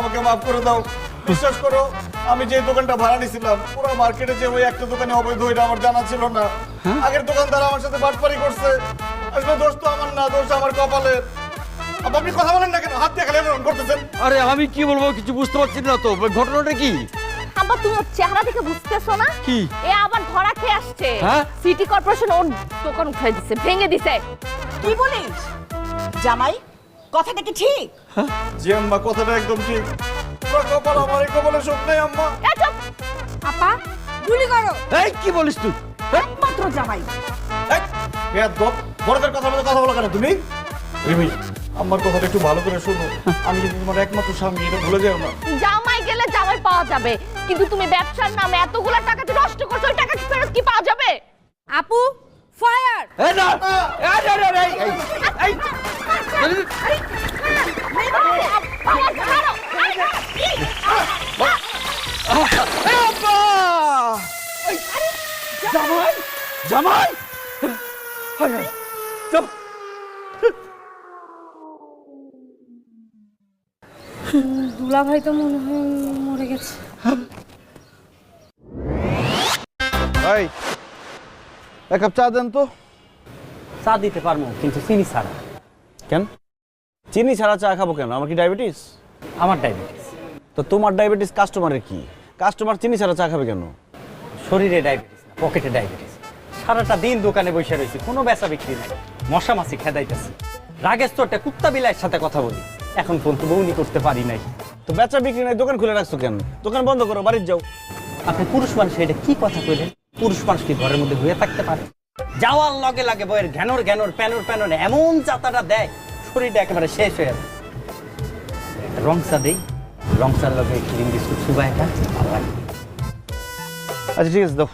আমাকে মাফ করে দাও। বিশ্বাস করো আমি যে দোকানটা ভাড়া নিয়েছিলাম পুরো মার্কেটে যে ওই একটা দোকানে অবৈধ ওইটা আমার জানা ছিল না। আগের দোকানদার আমার সাথে বাটপারি করছে। আসলে দোষ তো আমার না দোষ আমার কপালের আপনি কথা বলেন না কেন? হাত দিয়ে খালি এমন করতেছেন। আরে আমি কি বলব কিছু বুঝতে পারছি না তো। ঘটনাটা কি? আব্বা তুমি ওর চেহারা দেখে বুঝতেছো না? কি? এ আবার ধরা খেয়ে আসছে। হ্যাঁ? সিটি কর্পোরেশন ওর দোকান উঠাই দিছে ভেঙে দিছে। কি বলিস? জামাই কথাটা কি ঠিক? জি আম্মা কথাটা একদম ঠিক। কপাল আমার এই কপালে শোক নেই আম্মা। আপা গুলি করো। এই কি বলিস তুই? একমাত্র জামাই। বড়দের কথা বলে কথা বলো কেন তুমি? রিমি আমার কথাটা একটু ভালো করে শোনো। আমি কিন্তু তোমার একমাত্র স্বামী এটা ভুলে যাও না। জামাই গেলে জামাই পাওয়া যাবে। কিন্তু তুমি ব্যবসার নামে এতগুলো টাকা নষ্ট করছ ওই টাকা কি ফেরত কি পাওয়া যাবে? আপু ফায়ার জামাই জামাই জাম- দুলা ভাই তো মনে হয় মরে গেছে। এই এক কাপ চা দেন তো। চা দিতে পারব কিন্তু চিনি ছাড়া। কেন? চিনি ছাড়া চা খাব কেন? আমার কি ডায়াবেটিস আমার ডায়াবেটিস তো তোমার ডায়াবেটিস কাস্টমারের কি? কাস্টমার চিনি ছাড়া চা খাবে কেন? শরীরে ডায়াবেটিস না পকেটে ডায়াবেটিস সারাটা দিন দোকানে বসে রয়েছি কোনো বেচা বিক্রি নাই। মশা মাছি খেদাইতেছি। রাগের চোটে কুত্তা বিলাইয়ের সাথে কথা বলি। এখন পর্যন্ত বউনি করতে পারি নাই। তো বেচা বিক্রি নাই দোকান খুলে রাখছো কেন? দোকান বন্ধ করো বাড়ির যাও। আপনি পুরুষ মানুষ এটা কি কথা কইলেন? পুরুষ মানুষ কি ঘরের মধ্যে হয়ে থাকতে পারে? যাওয়ার লগে লাগে বইয়ের ঘ্যানোর ঘ্যানোর প্যানোর প্যানোর এমন যাতাটা দেয় শরীরটা একেবারে শেষ হয়ে যাবে একটা রং চা দেই রং চার লগে ক্রিম বিস্কুট সুবা একটা ভালো লাগে। আচ্ছা ঠিক আছে দাও।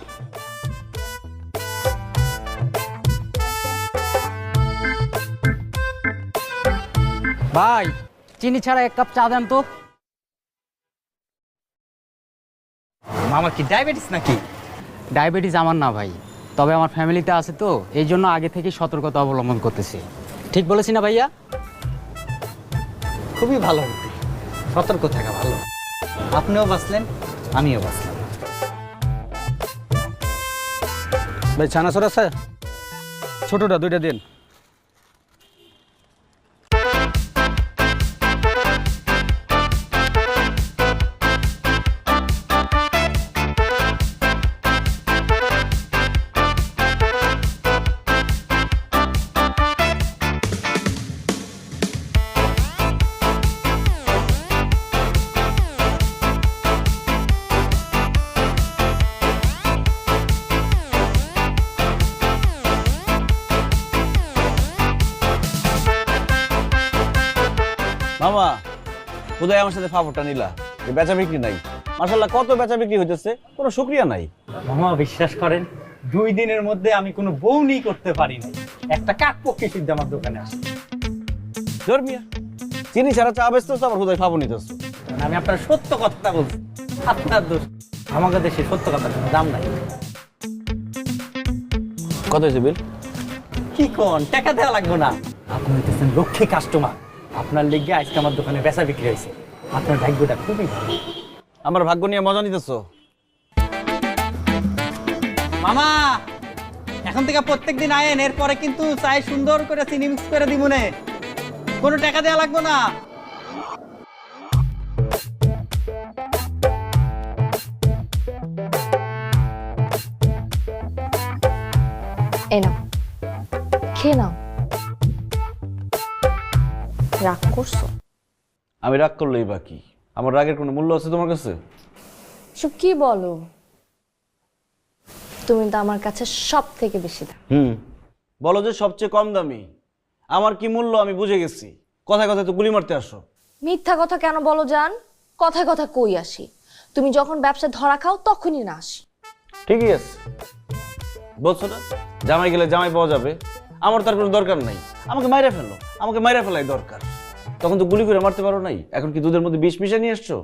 ভাই চিনি ছাড়া এক কাপ চা দেন তো। মামার কি ডায়াবেটিস নাকি? ডায়াবেটিস আমার না ভাই। তবে আমার ফ্যামিলিতে আছে তো এই জন্য আগে থেকে সতর্কতা অবলম্বন করতেছি। ঠিক বলেছি না ভাইয়া? খুবই ভালো সতর্ক থাকা ভালো। আপনিও বাঁচলেন আমিও বাঁচলাম। ভাই ছানাছর আছে? ছোটোটা দুইটা দিন। আমার সাথে ফাপড়টা নিলা। যে বেচা বিক্রি নাই। মাসাল্লাহ কত বেচা বিক্রি হইতেছে? কোনো শুক্রিয়া নাই। মামা বিশ্বাস করেন দুই দিনের মধ্যে আমি কোনো বউনি করতে পারি না একটা কাক পক্ষে সিদ্ধ আমার দোকানে আসে। জোর মিয়া চিনি ছাড়া চা বেচতেছো আবার নিতেছো। আমি আপনার সত্য কথাটা বলছি। আপনার দোষ। আমাদের দেশে সত্য কোনো দাম নাই। কত হয়েছে বিল কি কোন? টাকা দেওয়া লাগবে না। আপনি হইতেছেন লক্ষ্মী কাস্টমার আপনার লিগে আজকে আমার দোকানে বেচা বিক্রি হয়েছে। আপনার ভাগ্যটা খুবই ভালো। আমার ভাগ্য নিয়ে মজা নিতেছো? মামা এখন থেকে প্রত্যেকদিন আয়েন এরপরে কিন্তু চাই সুন্দর করে চিনি মিক্স করে দিব নে। কোনো টাকা দেওয়া লাগবে না। নাও। খেয়ে নাও। রাগ করছ? আমি রাগ করলেই বাকি আমার রাগের কোনো মূল্য আছে তোমার কাছে? সব কি বলো? তুমি তো আমার কাছে সব থেকে বেশি দাম। হুম। বলো যে সবচেয়ে কম দামি। আমার কি মূল্য আমি বুঝে গেছি। কথায় কথায় তো গুলি মারতে আসো। মিথ্যা কথা কেন বলো জান? কথায় কথা কই আসি? তুমি যখন ব্যবসা ধরা খাও তখনই না আসি। ঠিকই আছে। বলছো না? জামাই গেলে জামাই পাওয়া যাবে। আমার তার কোনো দরকার নাই। আমাকে মাইরা ফেলো আমাকে মাইরা ফেলাই দরকার। তখন তো গুলি করে মারতে পারো নাই। এখন কি দুধের মধ্যে বিষ মিশিয়ে নিয়ে এসছো?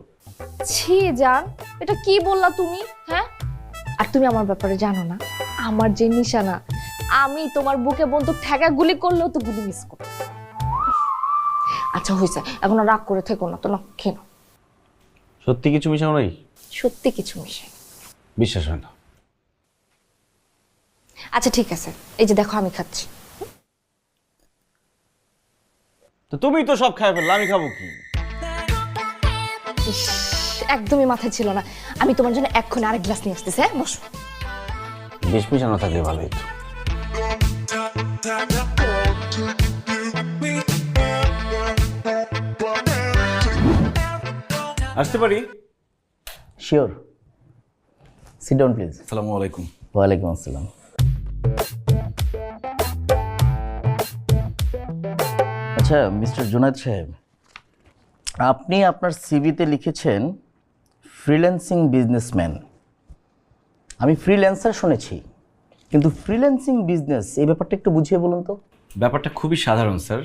ছি জান এটা কি বললা তুমি? হ্যাঁ? আর তুমি আমার ব্যাপারে জানো না। আমার যে নিশানা আমি তোমার বুকে বন্দুক ঠেকা গুলি করলেও তো গুলি মিস করো। আচ্ছা হয়েছে এখন আর রাগ করে থেকো না তো না নাও। সত্যি কিছু মিশাও নাই? সত্যি কিছু মিশাই বিশ্বাস হয় না। আচ্ছা ঠিক আছে। এই যে দেখো আমি খাচ্ছি। তো তুমি তো সব খাই ফেললে আমি খাব কি? ইস, একদমই মাথায় ছিল না। আমি তোমার জন্য এক্ষুনি আরেক গ্লাস নিয়ে আসতেছি হ্যাঁ? বসো। বিষ মিশানো থাকলে ভালোই তো। আসতে পারি? শিওর সিট ডাউন প্লিজ আসসালামু আলাইকুম। ওয়ালাইকুম আসসালাম। আচ্ছা মিস্টার জুনায়দ সাহেব, আপনি আপনার সিভিতে লিখেছেন ফ্রিল্যান্সিং বিজনেসম্যান আমি ফ্রিল্যান্সার শুনেছি, কিন্তু ফ্রিল্যান্সিং বিজনেস এই ব্যাপারটা একটু বুঝিয়ে বলুন তো। ব্যাপারটা খুবই সাধারণ, স্যার।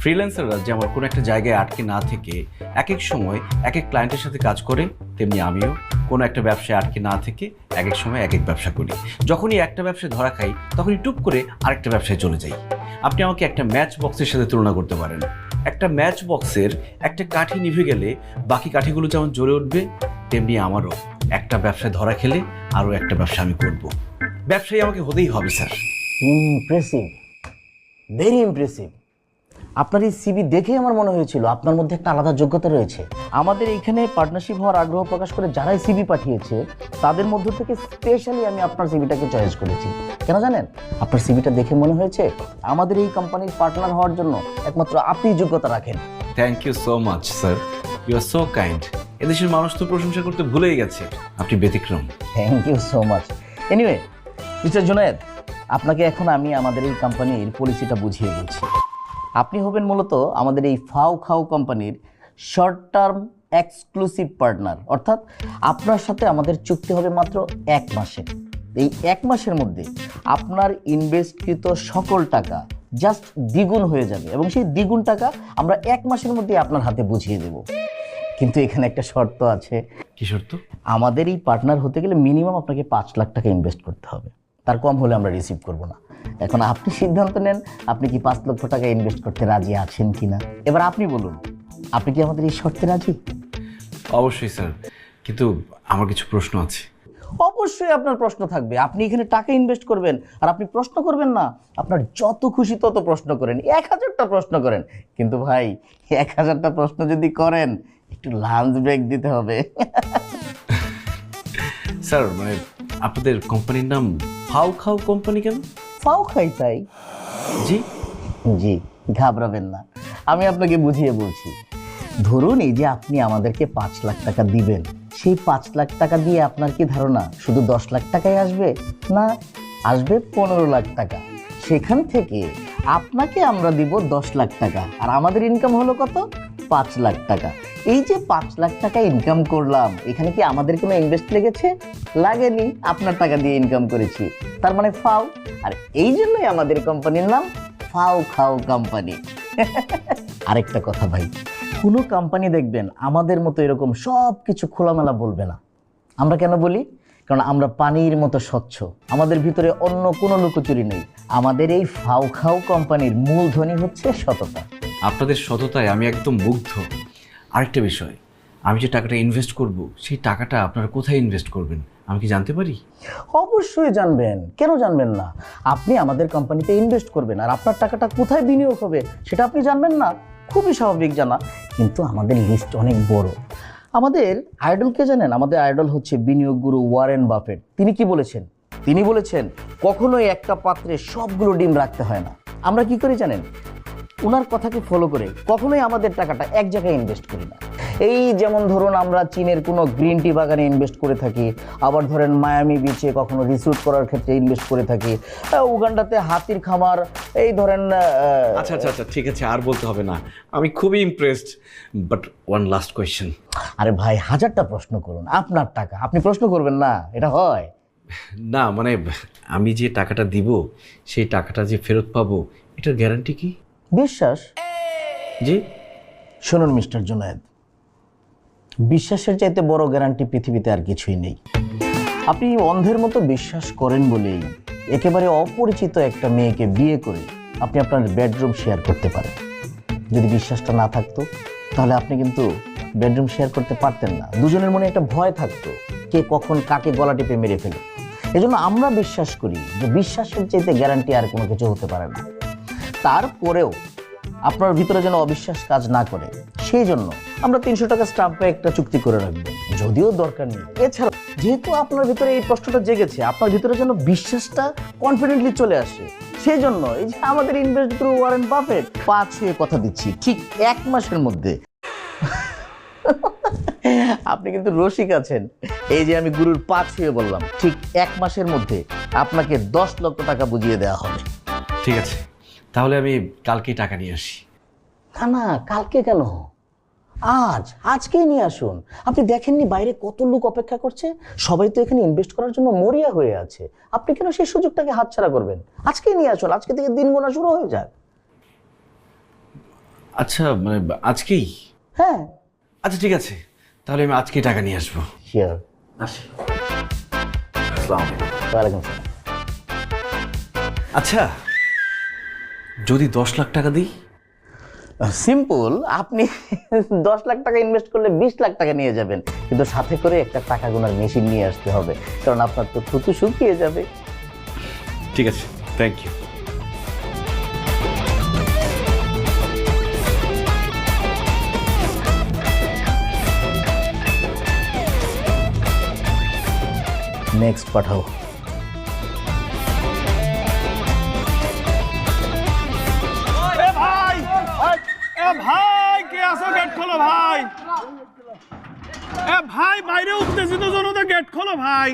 ফ্রিল্যান্সাররা যেমন কোনো একটা জায়গায় আটকে না থেকে এক এক সময় এক এক ক্লায়েন্টের সাথে কাজ করে, তেমনি আমিও কোনো একটা ব্যবসায় আটকে না থেকে এক এক সময় এক এক ব্যবসা করি। যখনই একটা ব্যবসায় ধরা খাই, তখনই টুপ করে আরেকটা ব্যবসায় চলে যাই। আপনি আমাকে একটা ম্যাচ বক্সের সাথে তুলনা করতে পারেন। একটা ম্যাচ বক্সের একটা কাঠি নিভে গেলে বাকি কাঠিগুলো যেমন জ্বলে উঠবে, তেমনি আমারও একটা ব্যবসায় ধরা খেলে আরও একটা ব্যবসা আমি করব। ব্যবসায়ী আমাকে হতেই হবে, স্যার। ইমপ্রেসিভ ভেরি ইমপ্রেসিভ আপনার এই সিবি দেখেই আমার মনে হয়েছিল আপনার মধ্যে একটা আলাদা যোগ্যতা রয়েছে। আমাদের এইখানে পার্টনারশিপ হওয়ার আগ্রহ প্রকাশ করে যারাই সিবি পাঠিয়েছে তাদের মধ্য থেকে স্পেশালি আমি আপনার সিবিটাকে চয়েস করেছি। কেন জানেন? আপনার সিবিটা দেখে মনে হয়েছে আমাদের এই কোম্পানির পার্টনার হওয়ার জন্য একমাত্র আপনি যোগ্যতা রাখেন। Thank you so much sir you are so kind এদেশের মানুষ তো প্রশংসা করতে ভুলেই গেছে। আপনি ব্যতিক্রম। Thank you so much anyway mister Junaid আপনাকে এখন আমি আমাদের এই কোম্পানির পলিসিটা বুঝিয়ে বলছি আপনি হবেন মূলত আমাদের এই ফাও খাও কোম্পানির শর্ট টার্ম এক্সক্লুসিভ পার্টনার অর্থাৎ আপনার সাথে আমাদের চুক্তি হবে মাত্র এক মাসে। এই এক মাসের মধ্যে আপনার ইনভেস্টকৃত সকল টাকা জাস্ট দ্বিগুণ হয়ে যাবে এবং সেই দ্বিগুণ টাকা আমরা এক মাসের মধ্যে আপনার হাতে বুঝিয়ে দেব। কিন্তু এখানে একটা শর্ত আছে। কি শর্ত? আমাদের এই পার্টনার হতে গেলে মিনিমাম আপনাকে পাঁচ লাখ টাকা ইনভেস্ট করতে হবে। তার কম হলে আমরা রিসিভ করব না। এখন আপনি সিদ্ধান্ত নেন আপনি কি পাঁচ লক্ষ টাকা ইনভেস্ট করতে রাজি আছেন কি না এবার আপনি বলুন আপনি কি আমাদের এই শর্তে রাজি? অবশ্যই স্যার কিন্তু আমার কিছু প্রশ্ন আছে। অবশ্যই আপনার প্রশ্ন থাকবে। আপনি এখানে টাকা ইনভেস্ট করবেন আর আপনি প্রশ্ন করবেন না। আপনার যত খুশি তত প্রশ্ন করেন। এক হাজারটা প্রশ্ন করেন। কিন্তু ভাই এক হাজারটা প্রশ্ন যদি করেন একটু লাঞ্চ ব্রেক দিতে হবে। স্যার মানে আপনাদের কোম্পানির নাম ফাউ খাও কোম্পানি কেন? ফাও খাই তাই। জি। জি ঘাবড়াবেন না। আমি আপনাকে বুঝিয়ে বলছি ধরুন এই যে আপনি আমাদেরকে পাঁচ লাখ টাকা দিবেন সেই পাঁচ লাখ টাকা দিয়ে আপনার কি ধারণা শুধু দশ লাখ টাকাই আসবে না আসবে পনেরো লাখ টাকা? সেখান থেকে আপনাকে আমরা দিব দশ লাখ টাকা। আর আমাদের ইনকাম হলো কত? পাঁচ লাখ টাকা। এই যে পাঁচ লাখ টাকা ইনকাম করলাম, এখানে কি আমাদের কোনো ইনভেস্ট লেগেছে? লাগেনি, আপনার টাকা দিয়ে ইনকাম করেছি। তার মানে ফাও। আর এই জন্যই আমাদের কোম্পানির নাম ফাও খাও কোম্পানি আরেকটা কথা ভাই, কোনো কোম্পানি দেখবেন আমাদের মতো এরকম সব কিছু খোলামেলা বলবে না। আমরা কেন বলি? কারণ আমরা পানির মতো স্বচ্ছ। আমাদের ভিতরে অন্য কোনো লুকোচুরি নেই। আমাদের এই ফাও খাও কোম্পানির মূল ধ্বনি হচ্ছে সততা। আপনাদের সততায় আমি একদম মুগ্ধ। আরেকটা বিষয় আমি যে টাকাটা ইনভেস্ট করব সেই টাকাটা আপনারা কোথায় ইনভেস্ট করবেন? আমি কি জানতে পারি? অবশ্যই জানবেন। কেন জানবেন না? আপনি আমাদের কোম্পানিতে ইনভেস্ট করবেন আর আপনার টাকাটা কোথায় বিনিয়োগ হবে সেটা আপনি জানবেন না? খুবই স্বাভাবিক জানা। কিন্তু আমাদের লিস্ট অনেক বড়। আমাদের আইডলকে জানেন? আমাদের আইডল হচ্ছে বিনিয়োগ গুরু ওয়ারেন বাফেট। তিনি কি বলেছেন? তিনি বলেছেন, কখনোই একটা পাত্রে সবগুলো ডিম রাখতে হয় না। আমরা কি করি জানেন? ওনার কথাকে ফলো করে কখনোই আমাদের টাকাটা এক জায়গায় ইনভেস্ট করি না। এই যেমন ধরুন আমরা চীনের কোনো গ্রিন টি বাগানে ইনভেস্ট করে থাকি আবার ধরেন মায়ামি বিচে কখনো রিসুট করার ক্ষেত্রে ইনভেস্ট করে থাকি উগান্ডাতে হাতির খামার এই ধরেন আচ্ছা আচ্ছা আচ্ছা ঠিক আছে আর বলতে হবে না। আমি খুবই impressed but one last question আরে ভাই হাজারটা প্রশ্ন করুন আপনার টাকা আপনি প্রশ্ন করবেন না এটা হয়? না মানে আমি যে টাকাটা দিব সেই টাকাটা যে ফেরত পাবো এটার গ্যারান্টি কি? বিশ্বাস? জি। শুনুন মিস্টার জুনায়েদ বিশ্বাসের চাইতে বড় গ্যারান্টি পৃথিবীতে আর কিছুই নেই। আপনি অন্ধের মতো বিশ্বাস করেন বলেই একেবারে অপরিচিত একটা মেয়েকে বিয়ে করে আপনি আপনার বেডরুম শেয়ার করতে পারেন। যদি বিশ্বাসটা না থাকতো, তাহলে আপনি কিন্তু বেডরুম শেয়ার করতে পারতেন না। দুজনের মনে একটা ভয় থাকতো, কে কখন কাকে গলা টিপে মেরে ফেলে। এজন্য আমরা বিশ্বাস করি যে বিশ্বাসের চাইতে গ্যারান্টি আর কোনো কিছু হতে পারে না। তারপরেও আপনার ভিতরে যেন অবিশ্বাস কাজ না করে, সেই জন্য আমরা তিনশো টাকা স্টাম্পে একটা চুক্তি করে রাখব। যদিও দরকার নেই। এছাড়া যেহেতু আপনার ভিতরে এই কষ্টটা জেগেছে আপনার ভিতরে যেন বিশ্বাসটা কনফিডেন্টলি চলে আসে সেই জন্য এই যে আমাদের ইনভেস্ট থ্রু ওয়ারেন বাফেট পাঁচ ছুঁয়ে কথা দিচ্ছি ঠিক এক মাসের মধ্যে। আপনি কিন্তু রসিক আছেন। এই যে আমি গুরুর পা ছুঁয়ে বললাম ঠিক এক মাসের মধ্যে আপনাকে দশ লক্ষ টাকা বুঝিয়ে দেওয়া হবে। ঠিক আছে তাহলে আমি কালকেই টাকা নিয়ে আসি। না না কালকে কেন? আজ আজকেই নিয়ে আসুন। আপনি দেখেননি বাইরে কত লোক অপেক্ষা করছে? সবাই তো এখানে ইনভেস্ট করার জন্য মরিয়া হয়ে আছে। আপনি কেন সেই সুযোগটাকে হাতছাড়া করবেন? আজকেই নিয়ে আসুন আজকে থেকে দিন গোনা শুরু হয়ে যাক। আচ্ছা মানে আজকেই? হ্যাঁ। আচ্ছা ঠিক আছে। তাহলে আমি আজকেই টাকা নিয়ে আসব। শিওর আসি। আসসালামু। ওয়ালাইকুম আচ্ছা যদি দশ লাখ টাকা দিই? সিম্পল আপনি দশ লাখ টাকা ইনভেস্ট করলে বিশ লাখ টাকা নিয়ে যাবেন। কিন্তু সাথে করে একটা টাকা গোনার মেশিন নিয়ে আসতে হবে। কারণ আপনার তো থুতু শুকিয়ে যাবে। ঠিক আছে থ্যাংক ইউ নেক্সট পাঠাও। কে আসো গেট খোলো ভাই এ ভাই বাইরে উত্তেজিত জনতা গেট খোলো ভাই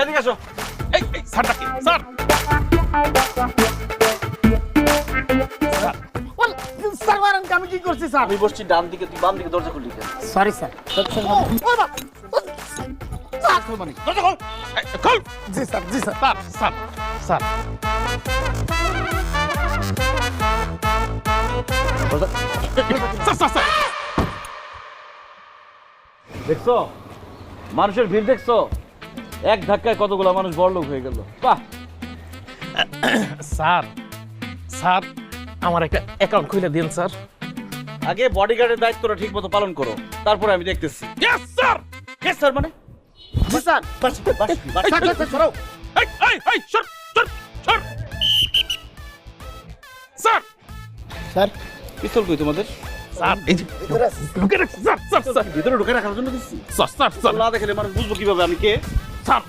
এদিকে আসো এই এই স্যারটা কি স্যার আমি বসছি ডান দিকে তুই বাম দিকে দরজা খুললি? সরি স্যার দরজা খোল। খোল। জি স্যার জি sir. Sir sir sir. Sir sir sir. দেখছ? মানুষের ভিড় দেখছ? এক ধাক্কায় কতগুলো মানুষ বড়লোক হয়ে গেল। বাহ! স্যার স্যার আমার একটা অ্যাকাউন্ট খুলে দিন স্যার। আগে বডিগার্ডের দায়িত্বটা ঠিক মতো পালন করো। তারপরে আমি দেখতেছি। ইয়েস স্যার ইয়েস স্যার মানে জি স্যার বাস বাস বাস এই এই এই সর সর সর স্যার পিস্তল কই তোমাদের স্যার এই যে ঢুকে রাখছি স্যার স্যার স্যার ভিতরে ঢুকে রাখার জন্য দিচ্ছি স্যার স্যার স্যার না দেখলে মানুষ বুঝব কীভাবে আমি কে স্যার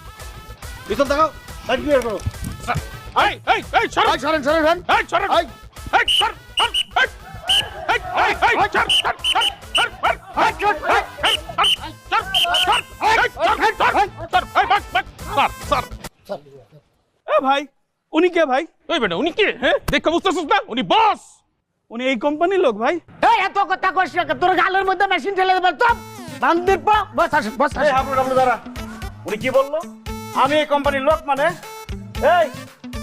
পিস্তল দেখাও লাইট ক্লিয়ার করো স্যার এই এই এই সর সরেন সরেন সরেন এই সর এই এই সর সর এই এই এই এই সর কে ভাই ওই বেটা উনি কে হ্যাঁ দেখে বুঝতেছিস না উনি বস উনি এই কোম্পানির লোক ভাই এই এত কথা কইছ না তোর গালের মধ্যে মেশিন ঠেলে দেবে তো বান্দির পা বস আসে বস এই হাবলু ডাবলু দাঁড়া উনি কি বলল আমি এই কোম্পানির লোক মানে এই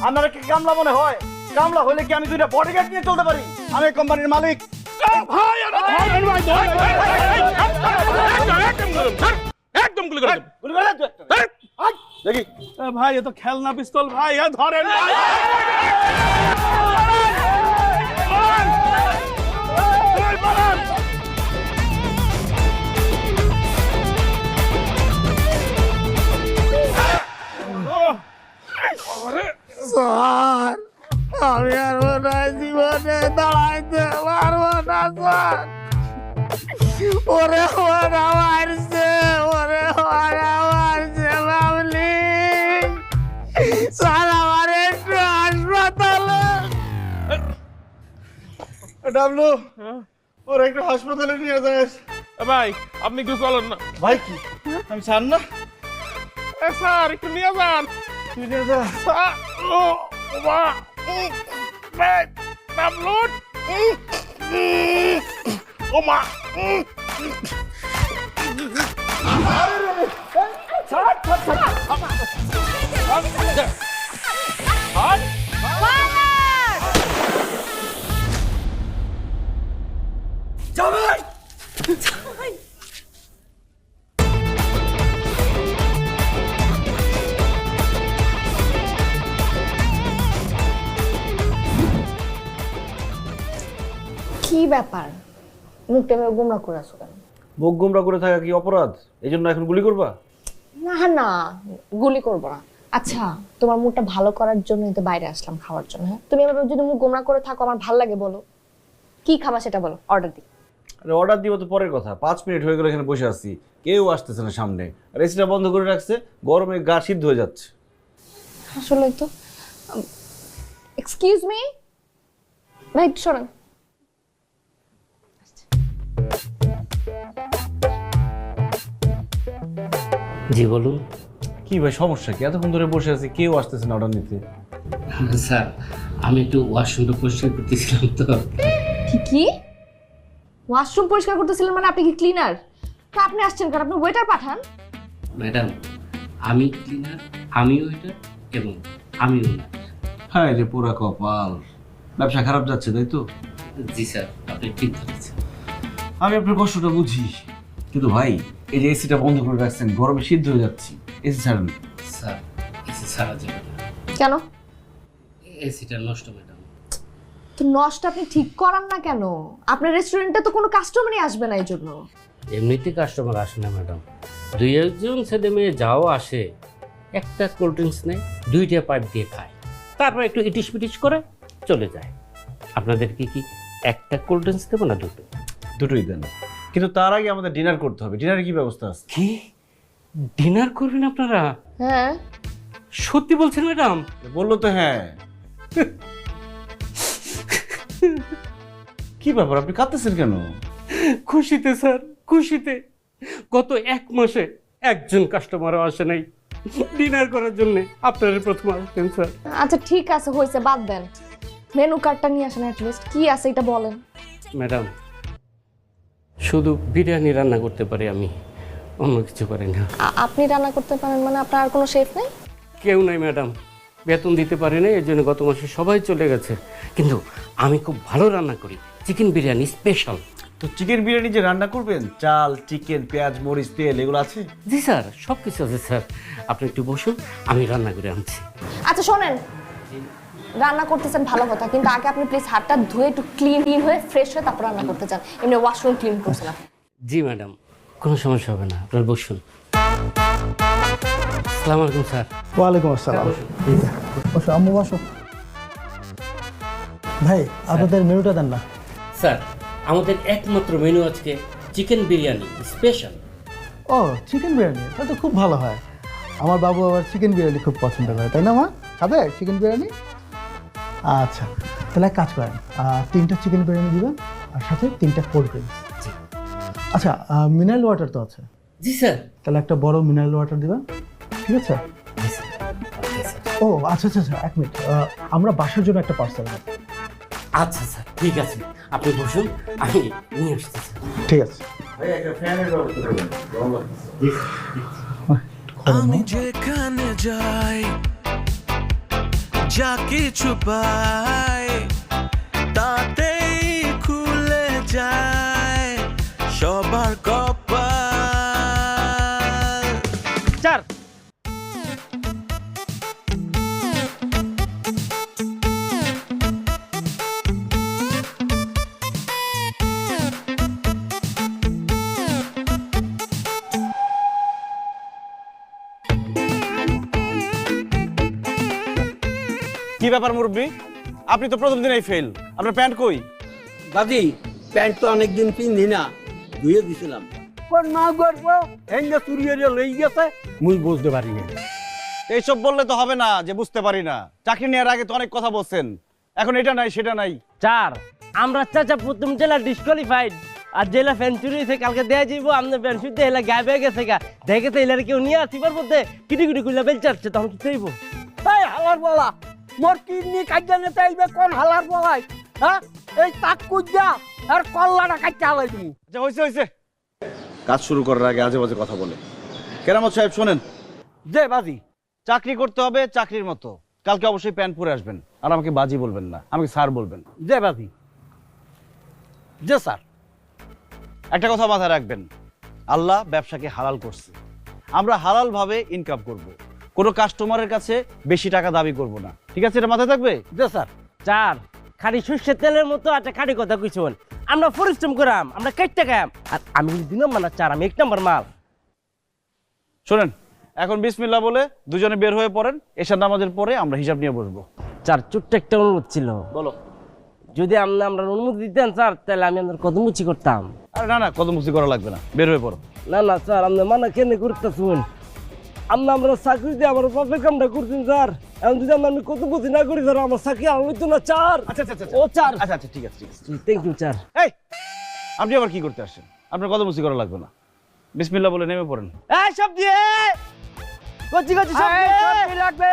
আপনারা কি কামলা মনে হয় কামলা হলে কি আমি দুইটা বডিগার্ড নিয়ে চলতে পারি আমি এই কোম্পানির মালিক ভাই একদম গরম স্যার একদম গুলি করে দেব গুলি করে দেখি এ ভাই এ তো খেলনা পিস্তল ভাই ধরে ধরেন ডাবলু ওর একটু হাসপাতালে নিয়ে যাস ভাই আপনি কিছু বলেন না ভাই কি আমি স্যার না স্যার একটু নিয়ে যান তুই নিয়ে যা ও বা ও ভাই ডাবলু ও মা ছাড় ছাড় ছাড় ছাড় জামাই জামাই কি ব্যাপার? মুখটা এভাবে গুমরা করে আসো কেন? মুখ গুমরা করে থাকা কি অপরাধ? এই জন্য এখন গুলি করবা? না না গুলি করব না। আচ্ছা তোমার মুখটা ভালো করার জন্য তো বাইরে আসলাম খাওয়ার জন্য হ্যাঁ? তুমি এবার যদি মুখ গোমরা করে থাকো আমার ভালো লাগে বলো। কি খাবা সেটা বলো অর্ডার দিই। আরে অর্ডার দিব তো পরের কথা। পাঁচ মিনিট হয়ে গেল এখানে বসে আছি। কেউ আসতেছে না সামনে। আর এসিটা বন্ধ করে রাখছে গরমে গা সিদ্ধ হয়ে যাচ্ছে। আসলে তো এক্সকিউজ মি একটু শোনেন জি বলুন। কি ভাই সমস্যা কি? এতক্ষণ ধরে বসে আছি কেউ আসতেছে না অর্ডার নিতে। স্যার আমি একটু ওয়াশরুমটা পরিষ্কার করতেছিলাম তো। কি কি? ওয়াশরুম পরিষ্কার করতেছিলেন মানে আপনি কি ক্লিনার তা আপনি আসছেন কারণ আপনি ওয়েটার পাঠান। ম্যাডাম আমি ক্লিনার আমিও এটা এবং আমিও না হ্যাঁ রে পুরা কপাল। ব্যবসা খারাপ যাচ্ছে তাই তো? জি স্যার আপনি ঠিক ধরেছেন। আমি আপনার কষ্টটা বুঝি। কিন্তু ভাই এই যে এসিটা বন্ধ করে রাখছেন গরমে সিদ্ধ হয়ে যাচ্ছি। এসি ছাড়েন। স্যার এসি সারা যাবে না। কেন? এসিটা নষ্ট ম্যাডাম। তো নষ্ট আপনি ঠিক করান না কেন? আপনার রেস্টুরেন্টে তো কোনো কাস্টমারই আসবে না এই জন্য এমনিতে কাস্টমার আসে না ম্যাডাম দুই একজন ছেলে মেয়ে যাও আসে একটা কোল্ড ড্রিঙ্কস নেয় দুইটা পাইপ দিয়ে খায়। তারপর একটু ইটিস পিটিস করে চলে যায়। আপনাদের কি কি? একটা কোল্ড ড্রিঙ্কস দেবো না দুটো? দুটোই দেন। কিন্তু তার আগে আমাদের ডিনার করতে হবে। ডিনারে কি ব্যবস্থা আছে? কি? ডিনার করবেন আপনারা? হ্যাঁ। সত্যি বলছেন ম্যাডাম বলল তো হ্যাঁ। কি ব্যাপার আপনি কাঁদতেছেন কেন? খুশিতে স্যার খুশিতে। গত এক মাসে একজন কাস্টমারও আসে নাই। ডিনার করার জন্য আপনার প্রথম আসছেন স্যার। আচ্ছা ঠিক আছে হয়েছে বাদ দেন। মেনু কার্ডটা নিয়ে আসেন অ্যাটলিস্ট কি আছে এটা বলেন? ম্যাডাম শুধু বিরিয়ানি রান্না করতে পারি আমি অন্য কিছু পারি না। আপনি রান্না করতে পারেন মানে আপনার আর কোনো শেফ নেই? কেউ নাই ম্যাডাম। বেতন দিতে পারি না এই জন্য গত মাসে সবাই চলে গেছে। কিন্তু আমি খুব ভালো রান্না করি চিকেন বিরিয়ানি স্পেশাল তো চিকেন বিরিয়ানি যে রান্না করবেন? চাল চিকেন পেঁয়াজ মরিচ তেল এগুলো আছে? জি স্যার সব কিছু আছে স্যার। আপনি একটু বসুন আমি রান্না করে আনছি। আচ্ছা শোনেন। রান্না করতেছেন ভালো কথা কিন্তু আগে আপনি প্লিজ হাতটা ধুয়ে একটু ক্লিন ক্লিন হয়ে ফ্রেশ হয়ে তারপর রান্না করতে চান। এমনি ওয়াশরুম ক্লিন করছেন জি ম্যাডাম কোনো সমস্যা হবে না আপনার বসুন। আসসালামু আলাইকুম স্যার। ওয়ালাইকুম আসসালাম। বসো আম্মু বসো। ভাই আপনাদের মেনুটা দেন না। স্যার আমাদের একমাত্র মেনু আজকে চিকেন বিরিয়ানি স্পেশাল। ও চিকেন বিরিয়ানি তাহলে তো খুব ভালো হয়। আমার বাবু আবার চিকেন বিরিয়ানি খুব পছন্দ করে তাই না মা? খাবে চিকেন বিরিয়ানি? আচ্ছা তাহলে এক কাজ করেন তিনটা চিকেন বিরিয়ানি দিবেন আর সাথে তিনটা কোল্ড ড্রিঙ্কস। আচ্ছা মিনারেল ওয়াটার তো আছে। জি স্যার। তাহলে একটা বড় মিনারেল ওয়াটার দিবেন। ঠিক আছে? ও আচ্ছা আচ্ছা আচ্ছা এক মিনিট। আমরা বাসার জন্য একটা পার্সেল আচ্ছা স্যার ঠিক আছে। আপনি বসুন আমি নিয়ে আসতেছি ঠিক আছে। আমি যেখানে যাই যা কিছু পাই তাতেই খুলে যায়। ব্যাপার মুরব্বী? আপনি তো প্রথম দিনেই ফেল আপনার প্যান্ট কই? দাদি প্যান্ট তো অনেকদিন পিন্ধি না ধুয়ে দিছিলাম। কোন মা করব হেঙ্গে চুরিয়ে লই গেছে। মুই বুঝতে পারি না এইসব বললে তো হবে না যে বুঝতে পারি না। চাকরি নেওয়ার আগে তো অনেক কথা বলছেন। এখন এটা নাই সেটা নাই। চার আমরা চাচা প্রথম জেলা ডিসকোয়ালিফাইড আর জেলা ফেঞ্চুরি হয়েছে কালকে দেয়া যাইব আমরা ফেঞ্চুরিতে এলা গায়ে গেছে গা। দেখেছে এলার কেউ নিয়ে আসিবার মধ্যে কিটি কিটি কুইলা বেল চাচ্ছে তখন কি চাইব হালার বলা। মোর কিডনি কাটিয়ে নিতে আইবে কোন হালার বলাই? হ্যাঁ? এই তাক কুইয়া আর কল্লাটা কাটিয়ে আলাই তুমি আচ্ছা হয়েছে হয়েছে কাজ শুরু করার আগে আজে বাজে কথা বলে। কেরামত সাহেব শোনেন। যে বাজি। চাকরি করতে হবে চাকরির মতো। কালকে অবশ্যই প্যান্ট পরে আসবেন। আর আমাকে বাজি বলবেন না। আমাকে স্যার বলবেন। যে বাজি। যে স্যার। একটা কথা মাথায় রাখবেন। আল্লাহ ব্যবসাকে হালাল করছে। আমরা হালাল ভাবে ইনকাম করব। কোনো কাস্টমারের কাছে বেশি টাকা দাবি করব না। ঠিক আছে? এটা মাথায় থাকবে? যে স্যার। চার খালি সর্ষের তেলের মতো একটা খাটি কথা কইছুন আমরা পরিশ্রম করাম আমরা কেটে খাম আর আমি দুই নম্বর না চার আমি এক নম্বর মাল। শোনেন এখন বিসমিল্লা বলে দুজনে বের হয়ে পড়েন এশার নামাজের পরে আমরা হিসাব নিয়ে বসবো। চার ছোট্ট একটা অনুরোধ ছিল। বলো। যদি আপনি আমরা অনুমতি দিতেন স্যার তাহলে আমি আপনার কত মুচি করতাম। আরে না না মুক্তি করা লাগবে না। বের হয়ে পড়ো। না না স্যার আপনি মানা কেন করতেছুন আপনি আমরা চাকরি দিয়ে আমার বাপের কামটা করছেন স্যার। এখন যদি আমরা আমি কত বুঝি না করি স্যার আমার চাকরি আমার হইতো না চার আচ্ছা আচ্ছা আচ্ছা ও চার আচ্ছা আচ্ছা ঠিক আছে ঠিক আছে। Thank you sir. এই আপনি আবার কি করতে আসছেন? আপনার কত মুক্তি করা লাগবে না। বিসমিল্লা বলে নেমে পড়েন। এই সবজি কচি কচি সবজি লাগবে?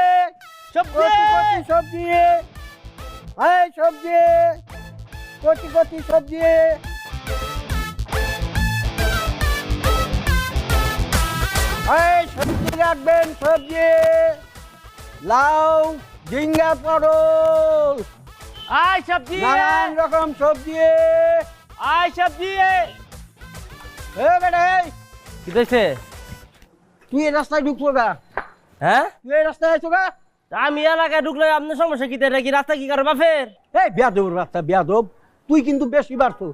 এই কচি কচি সবজি এই সবজি রাখবেন সবজি। লাউ ঝিঙ্গা পটল। আয় সবজি। নানান রকম সবজি। আয় সবজি। এ বেটা কি কইছে তুই এই রাস্তায় ঢুকবো গা। হ্যাঁ? তুই এই রাস্তায় আছো গা। আমি এলাকায় ঢুকলে আপনার সমস্যা কি? কি রাস্তা কি কারও বাপের? এই বেয়াদব রাস্তা বেয়াদব। তুই কিন্তু বেশি বাড়তো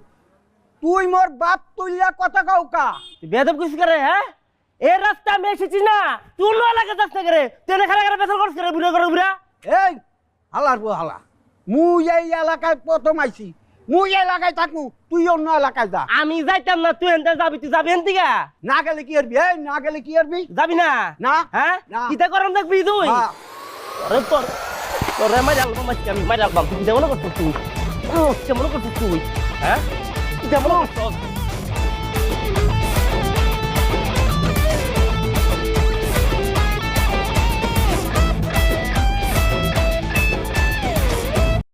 তুই মোর বাপ তুইলা কথা কাউকা বেদব কিছু করে হ্যাঁ? এই রাস্তা আমি এসেছি না। তুই লো এলাকা যাস না করে? তুই এখানে খারাপ বেতন করছ করে? বুড়ো করে বুড়া? এই হালার বউ হালা। মুই এই এলাকায় প্রথম আইছি। মুই এই এলাকায় থাকু তুই অন্য এলাকায় যা। আমি যাইতাম না তুই এনতে যাবি তুই যাবি এনতে গা না গেলে কি করবি? এই না গেলে কি করবি? যাবি না? না। হ্যাঁ। কিতা করম দেখবি তুই? হ্যাঁ। আরে তোর তোরে মারি আলবাম আজকে আমি মারি আলবাম। তুই যেমন করছিস তুই। ও, কেমন করছিস তুই। হ্যাঁ? কেমন করছিস।